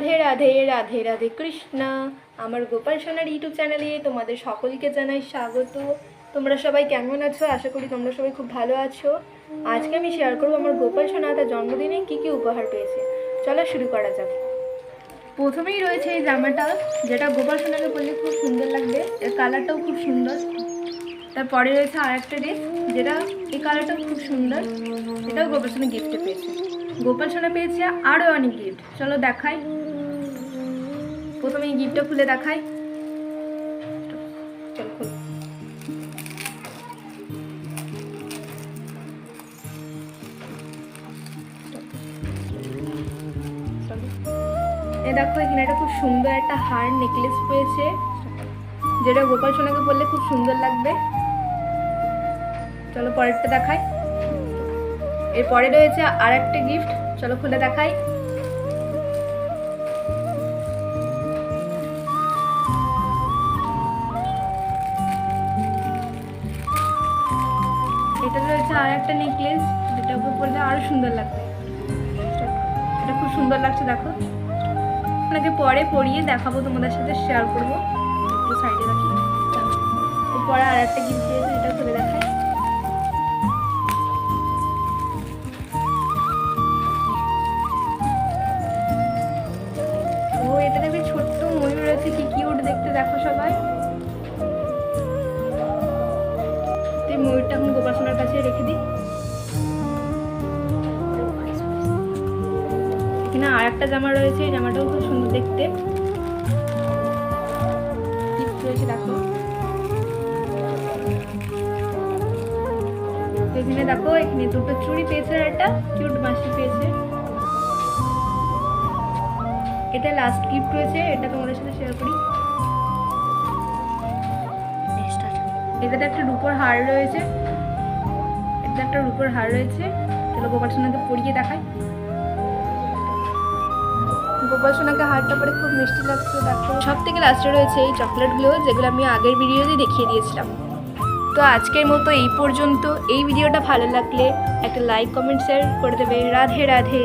রাধে রাধে রাধে রাধে কৃষ্ণ। আমার গোপাল সোনার ইউটিউব চ্যানেলে তোমাদের সকলকে জানাই স্বাগত। তোমরা সবাই কেমন আছো? আশা করি তোমরা সবাই খুব ভালো আছো। আজকে আমি শেয়ার করব আমার গোপাল সোনা তার জন্মদিনে কী কী উপহার পেয়েছে। চলো শুরু করা যাক। প্রথমেই রয়েছে এই জামাটা, যেটা গোপাল সোনাকে পরলে খুব সুন্দর লাগবে। এর কালারটাও খুব সুন্দর। তারপরে রয়েছে আর একটা ড্রেস যেটা এই কালারটাও খুব সুন্দর। এটাও গোপাল সোনা গিফটে পেয়েছে। গোপাল সোনা পেয়েছে আরও অনেক গিফট চলো দেখাই। প্রথমে এই গিফটটা খুলে দেখাই। চলো। দেখো, এখানে একটা খুব সুন্দর একটা হার নেকলেস পেয়েছে। যেটা গোপাল সোনাকে বললে খুব সুন্দর লাগবে। চলো পরেরটা দেখাই। এরপরে রয়েছে আর একটা গিফট। চলো খুলে দেখাই। এটা রয়েছে আর একটা নেকলেস, যেটা উপর পরলে আরও সুন্দর লাগবে। এটা খুব সুন্দর লাগছে, দেখো। আপনাকে পরে পরিয়ে দেখাবো, তোমাদের সাথে শেয়ার করব। সাইডে রাখি। এরপরে আর একটা গিফট দিয়েছে গোপাসনার কাছে রেখে দিই। এখানে আর একটা জামা রয়েছে এই জামাটাও খুব সুন্দর দেখতে। রয়েছে দেখো। এখানে দেখো এখানে দুটো চুড়ি পেয়েছে আর একটা কিউট মাসি পেয়েছে। এটা লাস্ট গিফট রয়েছে এটা তোমাদের সাথে শেয়ার করি। এটাতে একটা রূপোর হার রয়েছে। একটা রূপোর হার রয়েছে। তাহলে গোপাল সোনাকে পরিয়ে দেখায় গোপাল সোনাকে হারটা পরে খুব মিষ্টি লাগছে দেখো সব থেকে লাস্টে রয়েছে এই চকলেটগুলো যেগুলো আমি আগের ভিডিওতে দেখিয়ে দিয়েছিলাম। তো আজকের মতো এই পর্যন্ত। এই ভিডিওটা ভালো লাগলে একটা লাইক কমেন্ট শেয়ার করে দেবে। রাধে রাধে।